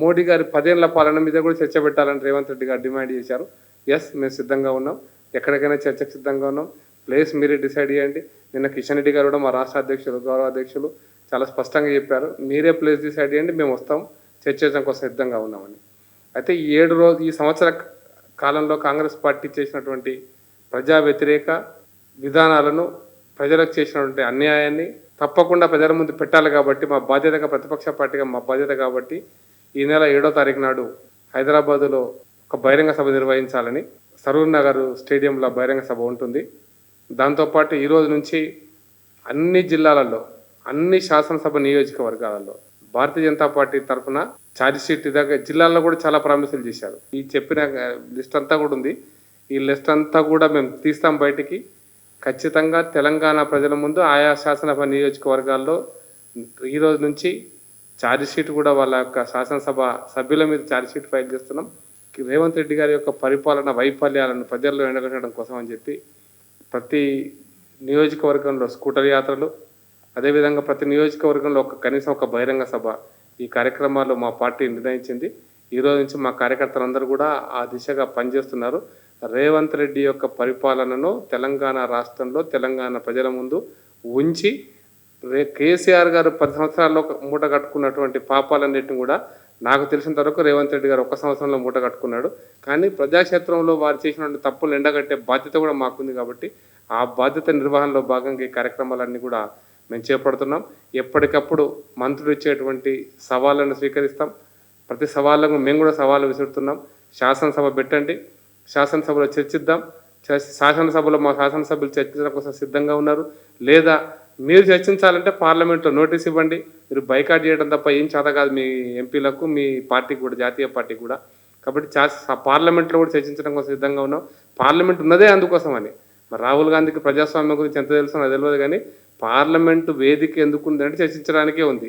మోడీ గారి పదేళ్ళ పాలన మీద కూడా చర్చ పెట్టాలని రేవంత్ రెడ్డి గారు డిమాండ్ చేశారు. ఎస్ మేము సిద్ధంగా ఉన్నాం. ఎక్కడికైనా చర్చకు సిద్ధంగా ఉన్నాం. ప్లేస్ మీరే డిసైడ్ చేయండి. నిన్న కిషన్ రెడ్డి గారు కూడా మా రాష్ట్ర అధ్యక్షులు గౌరవ అధ్యక్షులు చాలా స్పష్టంగా చెప్పారు. మీరే ప్లేస్ డిసైడ్ చేయండి. మేము వస్తాం. చర్చ కోసం సిద్ధంగా ఉన్నామని. అయితే ఈ ఏడు రోజు ఈ సంవత్సర కాలంలో కాంగ్రెస్ పార్టీ చేసినటువంటి ప్రజా వ్యతిరేక విధానాలను ప్రజలకు చేసినటువంటి అన్యాయాన్ని తప్పకుండా ప్రజల ముందు పెట్టాలి కాబట్టి మా బాధ్యతగా ప్రతిపక్ష పార్టీగా మా బాధ్యత కాబట్టి ఈ నెల ఏడో తారీఖు నాడు హైదరాబాదులో ఒక బహిరంగ సభ నిర్వహించాలని సరూర్ నగర్ స్టేడియంలో బహిరంగ సభ ఉంటుంది. దాంతోపాటు ఈరోజు నుంచి అన్ని జిల్లాలలో అన్ని శాసనసభ నియోజకవర్గాలలో భారతీయ జనతా పార్టీ తరఫున ఛార్జ్షీట్ దాకా దగ్గర జిల్లాల్లో కూడా చాలా ప్రామిసులు చేశారు. ఈ చెప్పిన లిస్ట్ అంతా కూడా ఉంది. ఈ లిస్ట్ అంతా కూడా మేము తీస్తాం బయటికి. ఖచ్చితంగా తెలంగాణ ప్రజల ముందు ఆయా శాసనసభ నియోజకవర్గాల్లో ఈ రోజు నుంచి షీట్ కూడా వాళ్ళ యొక్క శాసనసభ సభ్యుల మీద ఛార్జ్ షీట్ ఫైల్ చేస్తున్నాం. రేవంత్ రెడ్డి గారి యొక్క పరిపాలన వైఫల్యాలను ప్రజల్లో ఎండగట్టడం కోసం అని చెప్పి ప్రతి నియోజకవర్గంలో స్కూటర్ యాత్రలు అదేవిధంగా ప్రతి నియోజకవర్గంలో ఒక కనీసం ఒక బహిరంగ సభ ఈ కార్యక్రమాలు మా పార్టీ నిర్ణయించింది. ఈరోజు నుంచి మా కార్యకర్తలందరూ కూడా ఆ దిశగా పనిచేస్తున్నారు. రేవంత్ రెడ్డి యొక్క పరిపాలనను తెలంగాణ రాష్ట్రంలో తెలంగాణ ప్రజల ముందు ఉంచి రే కేసీఆర్ గారు పది సంవత్సరాల్లో మూట కట్టుకున్నటువంటి పాపాలన్నింటిని కూడా నాకు తెలిసినంత వరకు రేవంత్ రెడ్డి గారు ఒక సంవత్సరంలో మూట కట్టుకున్నాడు. కానీ ప్రజాక్షేత్రంలో వారు చేసినటువంటి తప్పులు ఎండగట్టే బాధ్యత కూడా మాకుంది కాబట్టి ఆ బాధ్యత నిర్వహణలో భాగంగా ఈ కార్యక్రమాలన్నీ కూడా మేము చేపడుతున్నాం. ఎప్పటికప్పుడు మంత్రులు ఇచ్చేటువంటి సవాళ్ళను స్వీకరిస్తాం. ప్రతి సవాళ్ళకు మేము కూడా సవాళ్ళు విసురుతున్నాం. శాసనసభ పెట్టండి. శాసనసభలో చర్చిద్దాం. శాసనసభలో మా శాసనసభ్యులు చర్చించడం కోసం సిద్ధంగా ఉన్నారు. లేదా మీరు చర్చించాలంటే పార్లమెంట్లో నోటీస్ ఇవ్వండి. మీరు బైకాట్ చేయడం తప్ప ఏం చేత కాదు మీ ఎంపీలకు మీ పార్టీకి కూడా జాతీయ పార్టీకి కూడా. కాబట్టి పార్లమెంట్లో కూడా చర్చించడం కోసం సిద్ధంగా ఉన్నాం. పార్లమెంట్ ఉన్నదే అందుకోసం అని. మరి రాహుల్ గాంధీకి ప్రజాస్వామ్యం గురించి ఎంత తెలుసు నాకు తెలియదు కానీ పార్లమెంటు వేదిక ఎందుకు ఉందంటే చర్చించడానికే ఉంది.